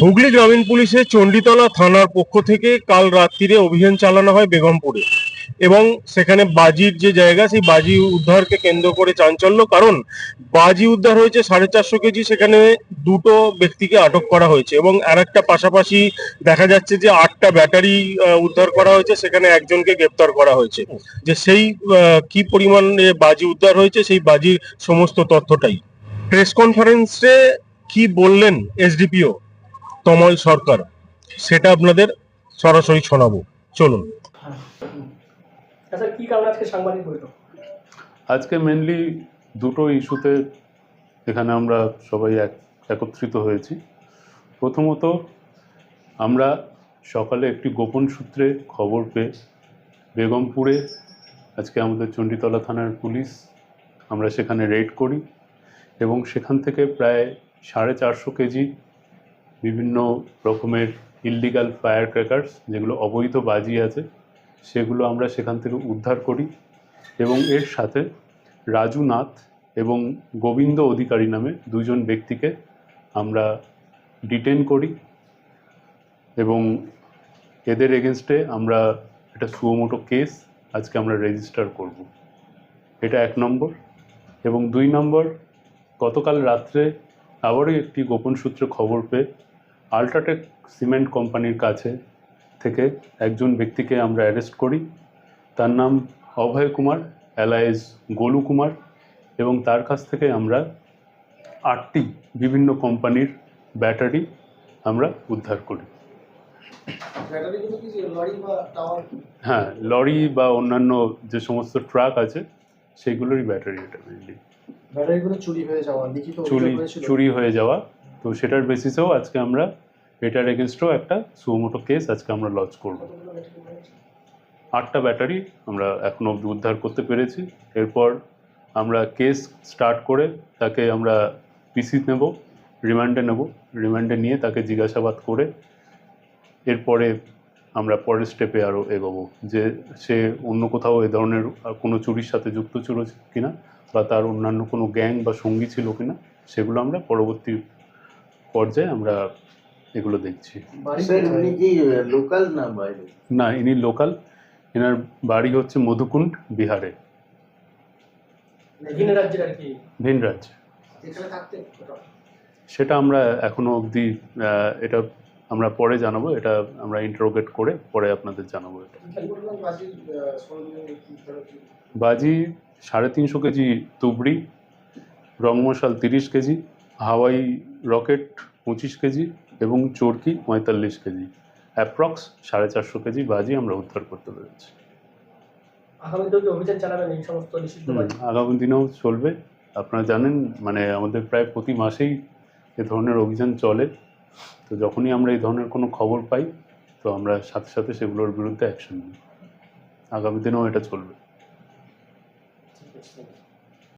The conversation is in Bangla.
হুগলি গ্রামীণ পুলিশের চণ্ডীতলা থানার পক্ষ থেকে কাল রাত্রিরে অভিযান চালানো হয় বেগমপুরে। এবং সেখানে বাজির যে জায়গা, সেই বাজি উদ্ধারকে কেন্দ্র করে চাঞ্চল্য। কারণ বাজি উদ্ধার হয়েছে সাড়ে চারশো কেজি, সেখানে দুটো ব্যক্তিকে আটক করা হয়েছে। এবং আর একটা পাশাপাশি দেখা যাচ্ছে যে আটটা ব্যাটারি উদ্ধার করা হয়েছে। সেখানে একজনকে গ্রেপ্তার করা হয়েছে। যে সেই কি পরিমাণে বাজি উদ্ধার হয়েছে, সেই বাজির সমস্ত তথ্যটাই। প্রেস কনফারেন্সে কি বললেন এসডিপিও? তমল সরকার সেটা আপনাদের সরাসরি শোনাবো। চলুন। আচ্ছা আজকে মেনলি দুটো ইস্যুতে এখানে আমরা সবাই এক একত্রিত হয়েছি। প্রথমত আমরা সকালে একটি গোপন সূত্রে খবর পেয়ে বেগমপুরে আজকে আমাদের চণ্ডীতলা থানার পুলিশ আমরা সেখানে রেড করি এবং সেখান থেকে প্রায় সাড়ে চারশো কেজি বিভিন্ন রকমের ইললিগাল ফায়ার ক্র্যাকার্স যেগুলো অবৈধ বাজি আছে, সেগুলো আমরা সেখান থেকে উদ্ধার করি এবং এর সাথে রাজু নাথ এবং গোবিন্দ অধিকারী নামে দুজন ব্যক্তিকে আমরা ডিটেন করি এবং এদের এগেনস্টে আমরা একটা সুমোটো কেস আজকে আমরা রেজিস্টার করব। এটা এক নম্বর এবং দুই নম্বর, গতকাল রাত্রে আবারও একটি গোপন সূত্রে খবর পেয়ে আল্ট্রাটেক সিমেন্ট কোম্পানির কাছে থেকে একজন ব্যক্তিকে আমরা অ্যারেস্ট করি। তার নাম অভয় কুমার অ্যালায়েজ গোলু কুমার এবং তার কাছ থেকে আমরা আটটি বিভিন্ন কোম্পানির ব্যাটারি আমরা উদ্ধার করি। হ্যাঁ লরি বা অন্যান্য যে সমস্ত ট্রাক আছে সেগুলোরই ব্যাটারি এটা মেনলি চুরি হয়ে যাওয়া চুরি চুরি হয়ে যাওয়া তো সেটার বেসিসেও আজকে আমরা এটার এগেনস্টও একটা সুমোটো কেস আজকে আমরা লঞ্চ করব। আটটা ব্যাটারি আমরা এখন অব্দি উদ্ধার করতে পেরেছি। এরপর আমরা কেস স্টার্ট করে তাকে আমরা পিসি নেব রিমান্ডে নেব রিমান্ডে নিয়ে তাকে জিজ্ঞাসাবাদ করে এরপরে আমরা পরের স্টেপে আরও এগোবো যে সে অন্য কোথাও এ ধরনের কোনো চুরির সাথে যুক্ত ছিল কিনা বা তার অন্যান্য কোনো গ্যাং বা সঙ্গী ছিল কিনা সেগুলো আমরা পরবর্তী পর্যায়ে আমরা এগুলো দেখছি। স্যার উনি কি লোকাল না বাইরে না ইনি লোকাল এনার বাড়ি হচ্ছে মধুকুণ্ড বিহারে। ভিন রাজ্যের আর কি? ভিন রাজ্যে। সেটা আমরা এখনও অবধি এটা আমরা পরে জানাব এটা আমরা ইন্টারোগেট করে পরে আপনাদের জানাব এটা। বাজি সাড়ে তিনশো কেজি তুবড়ি রং মশাল তিরিশ কেজি হাওয়াই রকেট পঁচিশ কেজি এবং চরকি পঁয়তাল্লিশ কেজি। অ্যাপ্রক্স সাড়ে চারশো কেজি বাজি আমরা উদ্ধার করতে পেরেছি। আগামী দিনেও চলবে। আপনারা জানেন মানে আমাদের প্রায় প্রতি মাসেই এ ধরনের অভিযান চলে। তো যখনই আমরা এই ধরনের কোনো খবর পাই তো আমরা সাথে সাথে সেগুলোর বিরুদ্ধে অ্যাকশন নিই। আগামী দিনেও এটা চলবে।